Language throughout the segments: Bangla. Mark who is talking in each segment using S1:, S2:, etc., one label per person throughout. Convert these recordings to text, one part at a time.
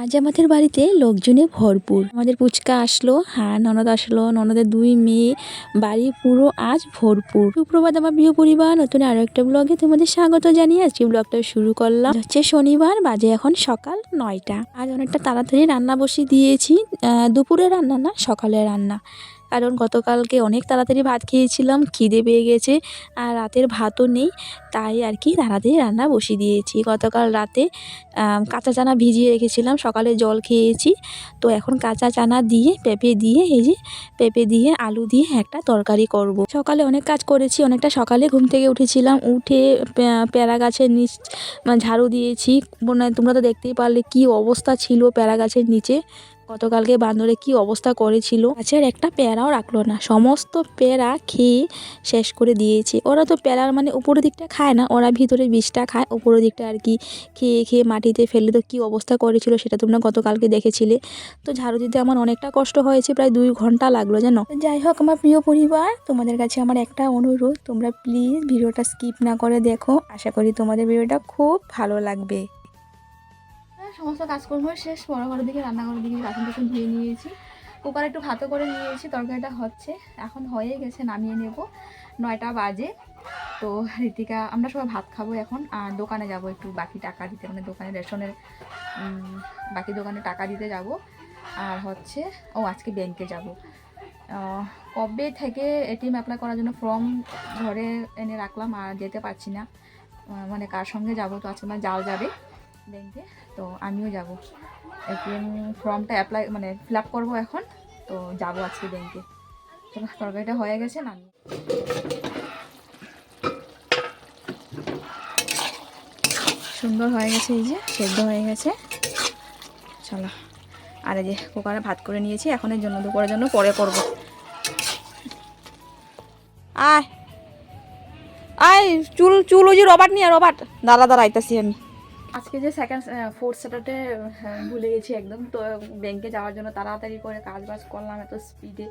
S1: আজ আমাদের বাড়িতে লোকজনে ভরপুর। আমাদের পুচকা আসলো হ্যাঁ ননদ আসলো, ননদের দুই মেয়ে, বাড়ি পুরো আজ ভরপুর। সুপ্রভাত আমার প্রিয় পরিবার, নতুন আরও একটা ব্লগে তোমাদের স্বাগত জানিয়ে আজকে ব্লগটা শুরু করলাম। হচ্ছে শনিবার, বাজে এখন সকাল নয়টা। আজ অনেকটা তাড়াতাড়ি রান্না বসিয়ে দিয়েছি। দুপুরে রান্না না, সকালে রান্না। কারণ গতকালকে অনেক তাড়াতাড়ি ভাত খেয়েছিলাম, খিদে পেয়ে গেছে আর রাতের ভাতও নেই, তাই আর কি তাড়াতাড়ি রান্না বসিয়ে দিয়েছি। গতকাল রাতে কাঁচা চানা ভিজিয়ে রেখেছিলাম, সকালে জল খেয়েছি। তো এখন কাঁচা চানা দিয়ে, পেঁপে দিয়ে, এই যে পেঁপে দিয়ে, আলু দিয়ে একটা তরকারি করব। সকালে অনেক কাজ করেছি, অনেকটা সকালে ঘুম থেকে উঠেছিলাম, উঠে পেয়ারা গাছের নিচ ঝাড়ু দিয়েছি। তোমরা তো দেখতেই পারলে কি অবস্থা ছিল পেয়ারা গাছের নিচে। গতকালকে বান্দরে কি অবস্থা করেছিল? গাছের একটা পেয়ারাও রাখল না। সমস্ত পেয়ারা খেয়ে শেষ করে দিয়েছে। ওরা তো পেয়ারার মানে উপরের দিকটা খায় না, ওরা ভিতরে বিষটা খায়, উপরের দিকটা আর কি খেয়ে খেয়ে মাটিতে ফেলে তো কী অবস্থা করেছিল সেটা তোমরা গতকালকে দেখেছিলে। তো ঝাড়ু দিতে আমার অনেকটা কষ্ট হয়েছে, প্রায় দুই ঘণ্টা লাগল জানো। যাই হোক আমার প্রিয় পরিবার, তোমাদের কাছে আমার একটা অনুরোধ, তোমরা প্লিজ ভিডিওটা স্কিপ না করে দেখো। আশা করি তোমাদের ভিডিওটা খুব ভালো লাগবে। সমস্ত কাজকর্ম শেষ বড় বড় দিকে রান্নাঘরের দিকে বাসন টাসন ধুয়ে নিয়েছি। কুকারে একটু ভাতও করে নিয়েছি, তরকারিটা হচ্ছে। এখন হয়ে গেছে, নামিয়ে নেব। নয়টা বাজে। তো ঋতিকা, আমরা সবাই ভাত খাব এখন। আর দোকানে যাব একটু, বাকি টাকা দিতে মানে দোকানে রেশনের বাকি দোকানে টাকা দিতে যাব। আর হচ্ছে, ও আজকে ব্যাংকে যাব। কবে থেকে এটিএম অ্যাপ্লাই করার জন্য ফর্ম ঘরে এনে রাখলাম, আর যেতে পারছি না। মানে কার সঙ্গে যাব তো আজকে আমার জাল যাবে। ব্যাংকে। তো আমিও যাব। এটিএম ফর্মটা অ্যাপ্লাই মানে ফিল আপ করব এখন। তো যাব আজকে ব্যাংকে। চলো, তরকারিটা হয়ে গেছে না? আমি সুন্দর হয়ে গেছে এই যে, সেদ্ধ হয়ে গেছে। চলো, আর এই যে কুকারে ভাত করে নিয়েছি, এখন এর জন্য দুপুরের জন্য পরে করব। আয়। আয়, চুল চুল ওই যে রবার্ট নিয়ে, রবার্ট। দাঁড়া দাঁড়া, আইতাছি আমি। আজকে যে সেকেন্ড ফোর্থ স্যাটারডে ভুলে গেছি একদম। তো ব্যাংকে যাওয়ার জন্য তাড়াতাড়ি করে কাজ বাজ করলাম এত স্পিডে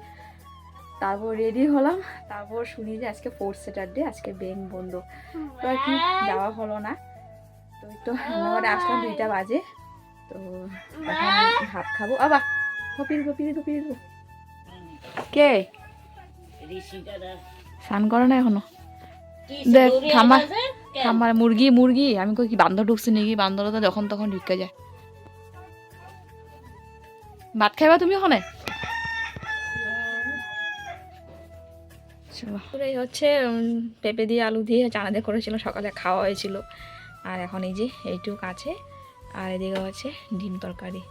S1: তারপর রেডি হলাম তারপর শুনি যে আজকে ফোর্থ স্যাটারডে আজকে ব্যাংক বন্ধ। তো আর কি যাওয়া হলো না। তো তো রান্নাঘরে আসলাম দুইটা বাজে। তো এখন ভাত খাব। আবা কপির কপির কপির কে? স্নান করো না এখনও? দেখ থামা। আমার মুরগি মুরগি। আমি কই কি বান্দর ঢুকছে নাকি? বান্দর তো যখন তখন ঢুকে যায়। ভাত খাইবা তুমি ওখানে? চলো। এই হচ্ছে পেঁপে দিয়ে আলু দিয়ে চানা দিয়ে করেছিল সকালে খাওয়া হয়েছিল। আর এখন এই যে এইটুক আছে। আর এদিকে হচ্ছে ডিম তরকারি।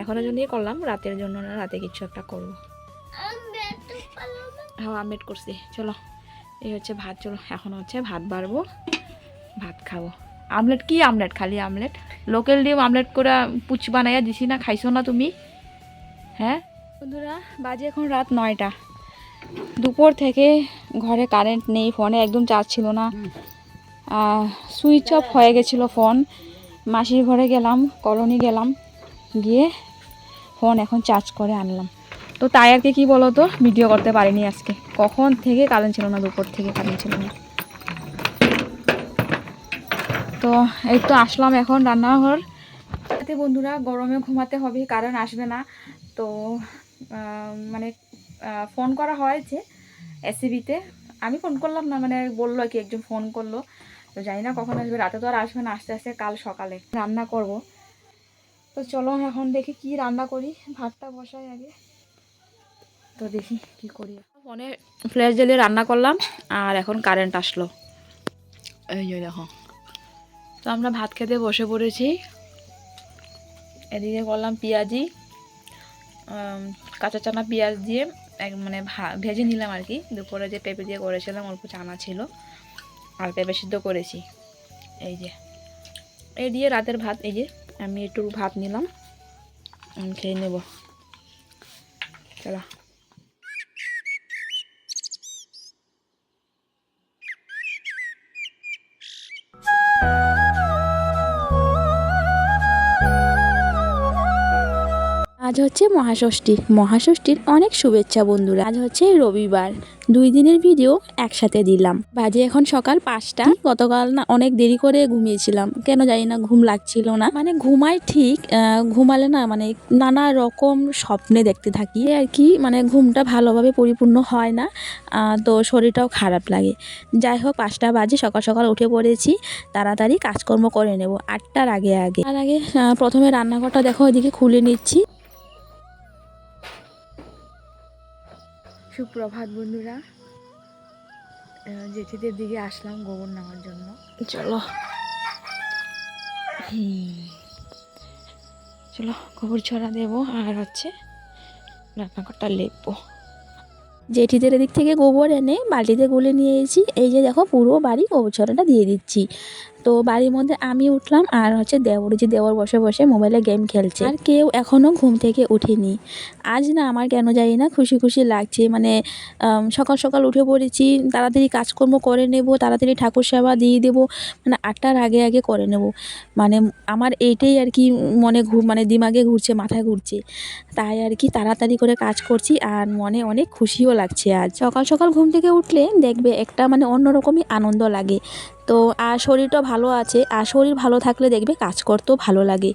S1: এখনের জন্যই করলাম রাতের জন্য না রাতে কিছু একটা করব। হ্যাঁ আমলেট করছি। চলো এই হচ্ছে ভাত চলো এখন হচ্ছে ভাত বাড়বো। ভাত খাব। আমলেট, কি আমলেট? খালি আমলেট। লোকাল ডিম আমলেট করে পুচ বানাইয়া দিছি না, খাইছো না তুমি? হ্যাঁ? বন্ধুরা, বাজে এখন রাত নয়টা। দুপুর থেকে ঘরে কারেন্ট নেই, ফোনে একদম চার্জ ছিল না। সুইচ অফ হয়ে গেছিল ফোন। মাসির ঘরে গেলাম, কলোনি গেলাম, গিয়ে ফোন এখন চার্জ করে আনলাম। তো তাই আর কি বলো তো ভিডিও করতে পারিনি আজকে। কখন থেকে কারেন্ট ছিল না, দুপুর থেকে কারেন্ট ছিল না। তো এই তো আসলাম এখন রান্নাঘর। এতে বন্ধুরা গরমে ঘুমাতে হবে, কারণ আসবে না। তো মানে ফোন করা হয়েছে এসিবিতে। আমি ফোন করলাম না মানে বলল কি, একজন ফোন করল। তো জানি না কখন আসবে, রাতে তো আর আসবে না, আস্তে আস্তে কাল সকালে রান্না করব। তো চলো এখন দেখি কি রান্না করি, ভাতটা বসাই আগে। তো দেখি কি করি। ফোনে ফ্ল্যাশ জ্বালিয়ে রান্না করলাম, আর এখন কারেন্ট আসলো। এই দেখো। তো আমরা ভাত খেতে বসে পড়েছি। এদিকে করলাম পেঁয়াজি কাঁচা চানা পেঁয়াজ দিয়ে এক মানে ভেজে নিলাম আর কি। দুপুরে যে পেঁপে দিয়ে করেছিলাম অল্প চানা ছিল। আর পেঁপে সিদ্ধ করেছি। এই যে। এই দিয়ে রাতের ভাত, এই যে, আমি একটু ভাত নিলাম। খেয়ে নেব। চলো। আজ হচ্ছে মহাষষ্ঠী। মহাষষ্ঠীর অনেক শুভেচ্ছা বন্ধুরা। আজ হচ্ছে রবিবার। দুই দিনের ভিডিও একসাথে দিলাম। বাজে এখন সকাল পাঁচটা। গতকাল না অনেক দেরি করে ঘুমিয়েছিলাম। কেন জানি না, ঘুম লাগছিল না। মানে ঘুমাই ঠিক ঘুমালে না মানে নানা রকম স্বপ্নে দেখতে থাকি। আর কি মানে ঘুমটা ভালোভাবে পরিপূর্ণ হয় না তো শরীরটাও খারাপ লাগে। যাই হোক, পাঁচটা বাজে, সকাল সকাল উঠে পড়েছি। তাড়াতাড়ি কাজকর্ম করে নেব। আটটার আগে আগে। তার আগে প্রথমে রান্নাঘরটা দেখো, ওইদিকে খুলে নিচ্ছি।
S2: সুপ্রভাত বন্ধুরা। জেঠিদের দিকে আসলাম গোবর নেওয়ার জন্য।
S1: চলো। চলো, গোবর ছড়া দেবো আর হচ্ছে রান্নাঘরটা লেপবো। জেঠিদের এদিক থেকে গোবর এনে বালতিতে গুলে নিয়ে এসেছি। এই যে দেখো পুরো বাড়ি গোবর ছড়াটা দিয়ে দিচ্ছি। তো বাড়ির মধ্যে আমি উঠলাম আর হচ্ছে দেওর, যে দেওর বসে বসে মোবাইলে গেম খেলছে। আর কেউ এখনও ঘুম থেকে উঠেনি। আজ না আমার কেন জানি না খুশি খুশি লাগছে। মানে সকাল সকাল উঠে পড়েছি, তাড়াতাড়ি কাজকর্ম করে নেব, তাড়াতাড়ি ঠাকুর সেবা দিয়ে দেবো মানে আটটার আগে আগে করে নেব। মানে আমার এইটাই আর কি মনে ঘুর মানে দিমাগে ঘুরছে, মাথায় ঘুরছে। তাই আর কি তাড়াতাড়ি করে কাজ করছি আর মনে অনেক খুশিও লাগছে আজ। সকাল সকাল ঘুম থেকে উঠলে দেখবে একটা মানে অন্যরকমই আনন্দ লাগে। তো, আর শরীরটা ভালো আছে, আর শরীর ভালো থাকলে দেখবে কাজ করতেও ভালো লাগে।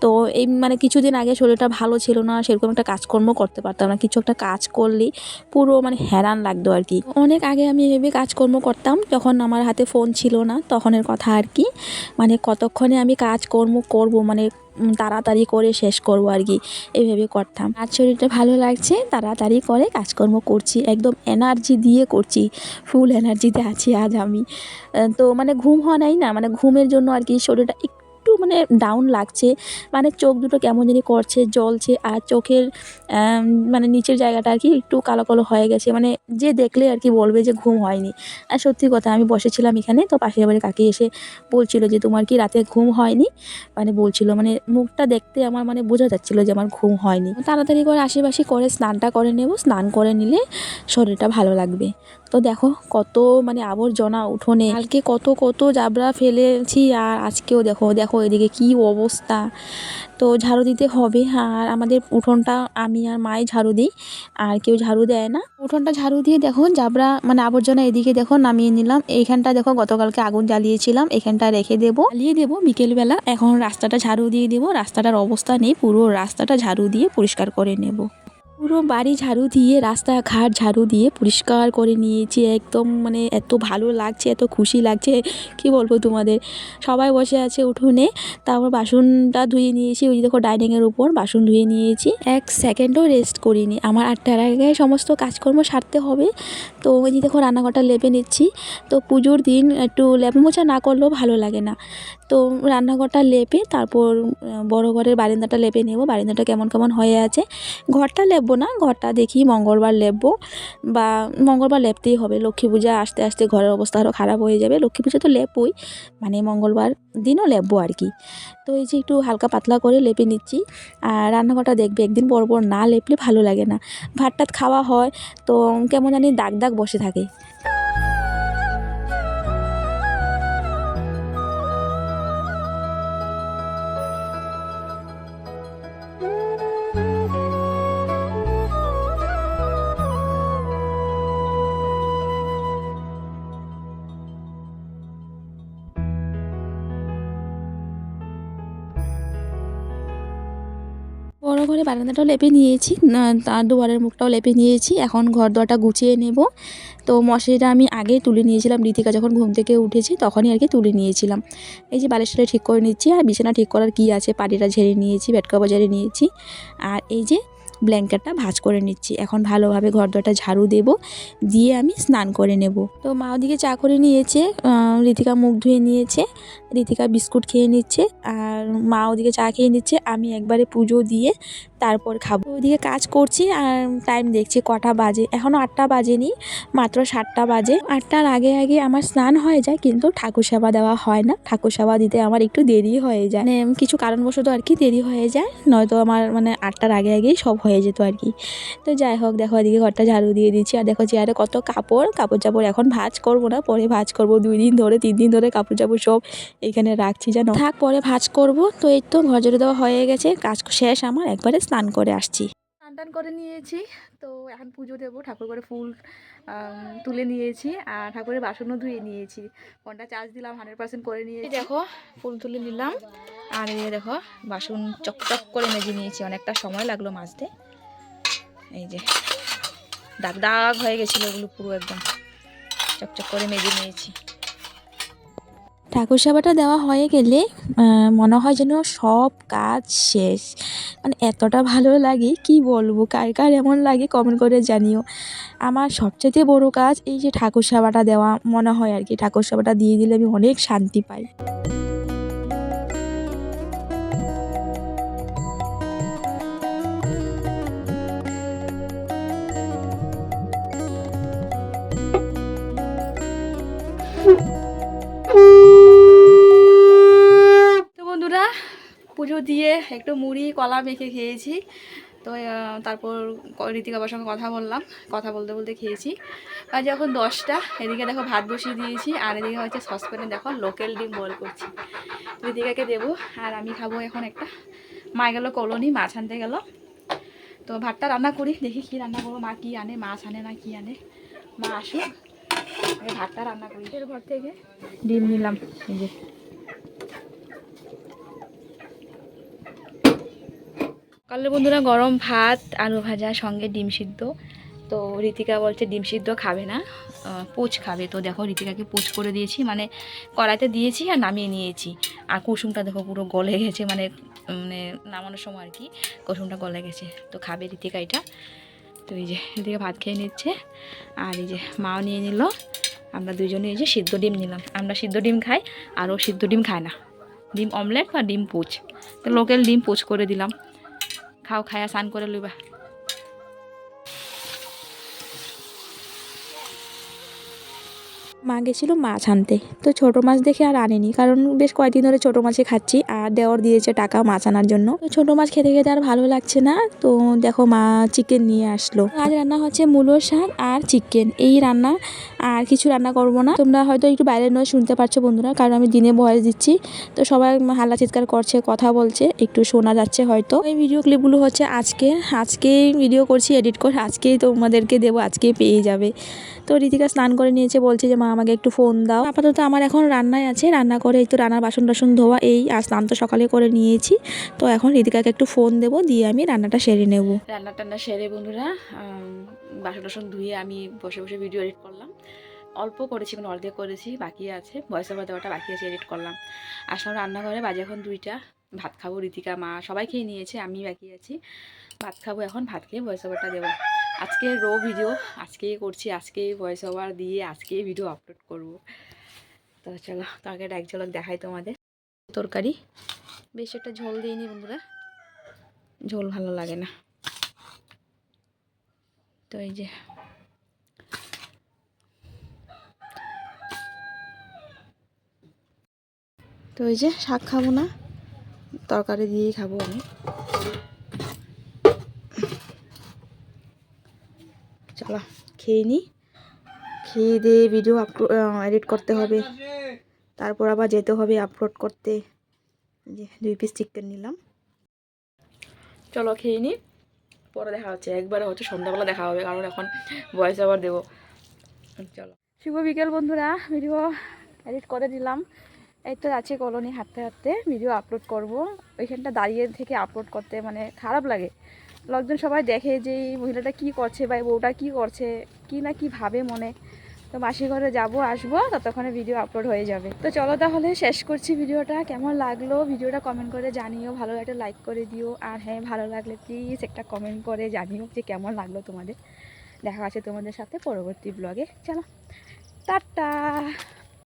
S1: তো, এই মানে কিছুদিন আগে শরীরটা ভালো ছিল না, সেরকম একটা কাজকর্ম করতে পারতাম না, কিছু একটা কাজ করলে পুরো মানে হেরান লাগতো আর কি। অনেক আগে আমি এভাবে কাজকর্ম করতাম, যখন আমার হাতে ফোন ছিল না, তখনের কথা আর কি। মানে কতক্ষণে আমি কাজকর্ম করব মানে তাড়াতাড়ি করে শেষ করব আর কি। এইভাবে করতাম। আর শরীরটা ভালো লাগছে, তাড়াতাড়ি করে কাজকর্ম করছি, একদম এনার্জি দিয়ে করছি ফুল এনার্জিতে আছি আজ আমি। তো মানে ঘুম হয় নাই না মানে ঘুমের জন্য আর কি শরীরটা একটু মানে ডাউন লাগছে। মানে চোখ দুটো কেমন জানি করছে, জ্বলছে, আর চোখের মানে নিচের জায়গাটা আর কি একটু কালো কালো হয়ে গেছে। মানে যে দেখলে আর কি বলবে যে ঘুম হয়নি। আর সত্যি কথা, আমি বসেছিলাম এখানে, তো পাশের বাড়ি কাকি এসে বলছিল যে, তোমার কি রাতে ঘুম হয়নি? মানে বলছিল মানে মুখটা দেখতে আমার মানে বোঝা যাচ্ছিল যে আমার ঘুম হয়নি। তাড়াতাড়ি করে আশেপাশে করে স্নানটা করে নেব। স্নান করে নিলে শরীরটা ভালো লাগবে। তো দেখো কত মানে আবর্জনা উঠোনে। কালকে কত কত জাবরা ফেলেছি, আর আজকেও দেখো দেখো এদিকে কি অবস্থা? তো ঝাড়ু দিতে হবে। আর আমাদের উঠোনটা আমি আর মায়ে ঝাড়ু দিই, আর কেউ ঝাড়ু দেয় না। উঠোনটা ঝাড়ু দিয়ে দেখুন, জাবরা মানে আবর্জনা এদিকে দেখো নামিয়ে নিলাম। এইখানটা দেখো গতকালকে আগুন জ্বালিয়েছিলাম এখানটা রেখে দেবো। জ্বালিয়ে দেবো বিকেলবেলা। এখন রাস্তাটা ঝাড়ু দিয়ে দেবো, রাস্তাটার অবস্থা নেই, পুরো রাস্তাটা ঝাড়ু দিয়ে পরিষ্কার করে নেব। পুরো বাড়ি ঝাড়ু দিয়ে, রাস্তাঘাট ঝাড়ু দিয়ে পরিষ্কার করে নিয়েছি। একদম মানে এত ভালো লাগছে, এত খুশি লাগছে। কি বলব তোমাদের? সবাই বসে আছে উঠোনে। তারপর বাসনটা ধুয়ে নিয়েছি। ওই দেখো ডাইনিংয়ের উপর বাসন ধুয়ে নিয়েছি। এক সেকেন্ডও রেস্ট করিনি। আমার আটটার আগে সমস্ত কাজকর্ম সারতে হবে। তো ওই দেখো রান্নাঘরটা লেপে নিচ্ছি। তো পুজোর দিন একটু লেপ মোছা না করলেও ভালো লাগে না। তো রান্নাঘরটা লেপে তারপর বড় ঘরের বারান্দাটা লেপে নেব। বারান্দাটা কেমন কেমন হয়ে আছে। ঘরটা লেপবো না, ঘরটা দেখি মঙ্গলবার লেপবো বা মঙ্গলবার লেপতেই হবে। লক্ষ্মী পূজা আস্তে আস্তে ঘরের অবস্থা আরও খারাপ হয়ে যাবে। লক্ষ্মী পূজা তো লেপবই মানে মঙ্গলবার দিনও লেপবো আর কি। তো এই যে একটু হালকা পাতলা করে লেপে নিচ্ছি। আর রান্নাঘরটা দেখবে, একদিন পর পর না লেপলে ভালো লাগে না। ভাতটাত খাওয়া হয়, তো কেমন জানি দাগ দাগ বসে থাকে। ঘরে বারান্দাটাও লেপে নিয়েছি তার দুয়ারের মুখটাও লেপে নিয়েছি। এখন ঘর দরটা গুছিয়ে নেব। তো মশারিটা আমি আগেই তুলে নিয়েছিলাম। ঋতিকা যখন ঘুম থেকে উঠেছি তখনই আর কি তুলে নিয়েছিলাম। এই যে বালিশটা ঠিক করে নিচ্ছি আর বিছানা ঠিক করার কি আছে? পাটিটা ঝেড়ে নিয়েছি বেডকভার ঝেড়ে নিয়েছি। আর এই যে ব্ল্যাঙ্কেটটা ভাঁজ করে নিচ্ছি। এখন ভালোভাবে ঘর দরটা ঝাড়ু দেব, দিয়ে আমি স্নান করে নেব। তো মা ওদিকে চা করে নিয়েছে ঋতিকা মুখ ধুয়ে নিয়েছে ঋতিকা বিস্কুট খেয়ে নিচ্ছে, আর মা ওদিকে চা খেয়ে নিচ্ছে। আমি একবারে পুজো দিয়ে তারপর খাব। ওইদিকে কাজ করছি আর টাইম দেখছি কটা বাজে। এখনও আটটা বাজেনি, মাত্র সাতটা বাজে। আটটার আগে আগে আমার স্নান হয়ে যায়, কিন্তু ঠাকুর সেবা দেওয়া হয় না। ঠাকুর সেবা দিতে আমার একটু দেরি হয়ে যায়। মানে কিছু কারণবশত আর কি দেরি হয়ে যায়, নয়তো আমার মানে আটটার আগে আগেই সব হয়ে যেত আর কি। তো যাই হোক, দেখো এদিকে ঘরটা ঝাড়ু দিয়ে দিচ্ছি। আর দেখো চেয়ারে কত কাপড়। কাপড় চাপড় এখন ভাজ করব না, পরে ভাজ করব দুই দিন ধরে, তিন দিন ধরে কাপড় চাপড় সব এখানে রাখছি, জানো। থাক, পরে ভাঁজ করব। তো এই তো ঘর ঝাড়ু দেওয়া হয়ে গেছে, কাজ শেষ আমার, একবারে
S3: স্নান করে আসছি।
S1: স্নান টান করে নিয়েছি, তো এখন পুজো দেবো, ঠাকুর করে ফুল তুলে নিয়েছি আর ঠাকুরের বাসনও ধুয়ে নিয়েছি। ফোনটা চার্জ দিলাম হান্ড্রেড পার্সেন্ট করে নিয়েছি। দেখো, ফুল তুলে নিলাম আর এই দেখো, বাসন চকচক করে মেজে নিয়েছি, অনেকটা সময় লাগল মাজতে। এই যে, দাগ দাগ হয়ে গেছিল ওগুলো পুরো একদম চকচক করে মেজে নিয়েছি।
S3: ঠাকুর সেবাটা দেওয়া হয়ে গেলে মনে হয় যেন সব কাজ শেষ। মানে এতটা ভালো লাগে, কি বলব? কার কার এমন লাগে কমেন্ট করে জানিও। আমার সবচেয়ে বড় কাজ এই যে ঠাকুর সেবাটা দেওয়া, মনে হয় আর কি ঠাকুর সেবাটা দিয়ে দিলে আমি অনেক শান্তি পাই।
S1: পুজো দিয়ে একটু মুড়ি কলা মেখে খেয়েছি। তো তারপর ঋতিকা বাবার সঙ্গে কথা বললাম। কথা বলতে বলতে খেয়েছি। আর যখন দশটা এদিকে দেখো ভাত বসিয়ে দিয়েছি আর এদিকে হচ্ছে সসপ্যানে দেখো লোকাল ডিম বল করছি। ঋতিকাকে দেবো আর আমি খাব এখন একটা মা গেলো কলোনি মাছ আনতে গেল। তো ভাতটা রান্না করি দেখি কি রান্না করব মা কি আনে মাছ আনে না কি আনে। মা আসুক ভাতটা রান্না করি। এর ঘর থেকে? ডিম নিলাম এই যে। সকালে বন্ধুরা গরম ভাত, আলু ভাজা, সঙ্গে ডিম সিদ্ধ। তো ঋতিকা বলছে ডিম সিদ্ধ খাবে না পোচ খাবে। তো দেখো ঋতিকাকে পোচ করে দিয়েছি মানে কড়াইতে দিয়েছি আর নামিয়ে নিয়েছি। আর কুসুমটা দেখো পুরো গলে গেছে মানে মানে নামানোর সময় আর কি, কুসুমটা গলে গেছে। তো খাবে ঋতিকা এটা। তো এই যে ঋতিকা ভাত খেয়ে নিচ্ছে, আর এই যে মাও নিয়ে নিল। আমরা দুজনে এই যে সিদ্ধ ডিম নিলাম। আমরা সিদ্ধ ডিম খাই, আর ও সিদ্ধ ডিম খায় না। ডিম অমলেট বা ডিম পোচ। তো লোকাল ডিম পোচ করে দিলাম। খাও খায়া স্নান করে লইবা।
S3: মা গেছিল মাছ আনতে। তো ছোট মাছ দেখে আর আনেনি, কারণ বেশ কয়েকদিন ধরে ছোট মাছই খাচ্ছি আর দেওয়ার দিয়েছে টাকা মাছ আনার জন্য। তো ছোট মাছ খেতে খেতে আর ভালো লাগছে না, তো দেখো মা চিকেন নিয়ে আসলো। আজ রান্না হচ্ছে মূলো শাক আর চিকেন এই রান্না আর কিছু রান্না করব না। তোমরা হয়তো একটু বাইরে নয়, শুনতে পারছ বন্ধুরা, কারণ আমি দিনে ভয়েস দিচ্ছি। তো সবাই হাল্লা চিৎকার করছে, কথা বলছে, একটু শোনা যাচ্ছে হয়তো। এই ভিডিও ক্লিপগুলো হচ্ছে আজকে। আজকেই ভিডিও করছি এডিট করে আজকেই তোমাদেরকে দেবো, আজকেই পেয়ে যাবে। তো ঋতিকা স্নান করে নিয়েছে, বলছে যে মা আমাকে একটু ফোন দাও। আপাতত আমার এখন রান্নায় আছে। রান্না করে তো রান্নার বাসন টাসন ধোয়া, এই আর স্নান তো সকালে করে নিয়েছি। তো এখন ঋতিকাকে একটু ফোন দেবো, দিয়ে আমি রান্নাটা সেরে নেব।
S1: রান্না টান্না সেরে বন্ধুরা বাসন টাসন ধুয়ে আমি বসে বসে ভিডিও এডিট করলাম। অল্প করেছি মানে অর্ধেক করেছি, বাকি আছে। ওভার দেওয়াটা বাকি আছে এডিট করলাম। আসলাম রান্নাঘরে, বাজে এখন দুইটা। ভাত খাব ঋতিকা মা সবাই খেয়ে নিয়েছে আমি বাকি আছি। ভাত খাব এখন, ভাত খেয়ে ভয়েস ওভারটা দেবো। আজকে রো ভিডিও আজকেই করছি, আজকেই ভয়েস ওভার দিয়ে আজকেই ভিডিও আপলোড করব। তো চলো তরকারিটা এক ঝলক দেখাই তোমাদের। তরকারি, বেশ একটা ঝোল দিইনি বন্ধুরা। ঝোল ভালো লাগে না। তো এই যে, তো এই যে শাক খাব না, তরকারি দিয়েই খাব আমি। চলো, খেয়ে নিই খেয়ে দিয়ে ভিডিও আপলোড এডিট করতে হবে। তারপর আবার যেতে হবে আপলোড করতে। যে দুই পিস চিকেন নিলাম। চলো, খেয়ে নিই পরে দেখা হচ্ছে। একবারে হচ্ছে সন্ধ্যাবেলা দেখা হবে, কারণ এখন ভয়েস আবার দেবো। চলো। শুভ বিকেল বন্ধুরা। ভিডিও এডিট করে দিলাম। এই তো আছে কলোনি হাঁটতে হাঁটতে। ভিডিও আপলোড করব। ওইখানটা দাঁড়িয়ে থেকে আপলোড করতে মানে খারাপ লাগে। লোকজন সবাই দেখে যে এই মহিলাটা কী করছে বা বউটা কী করছে, কি না কি ভাবে মনে। তো মাসি ঘরে যাব, আসব, ততক্ষণে ভিডিও আপলোড হয়ে যাবে। তো চলো তাহলে শেষ করছি ভিডিওটা। কেমন লাগল ভিডিওটা কমেন্ট করে জানিও। ভালো একটা লাইক করে দিও। আর হ্যাঁ ভালো লাগলে প্লিজ একটা কমেন্ট করে জানিও যে কেমন লাগল তোমাদের। দেখা আছে তোমাদের সাথে পরবর্তী ব্লগে চলো, টাটা!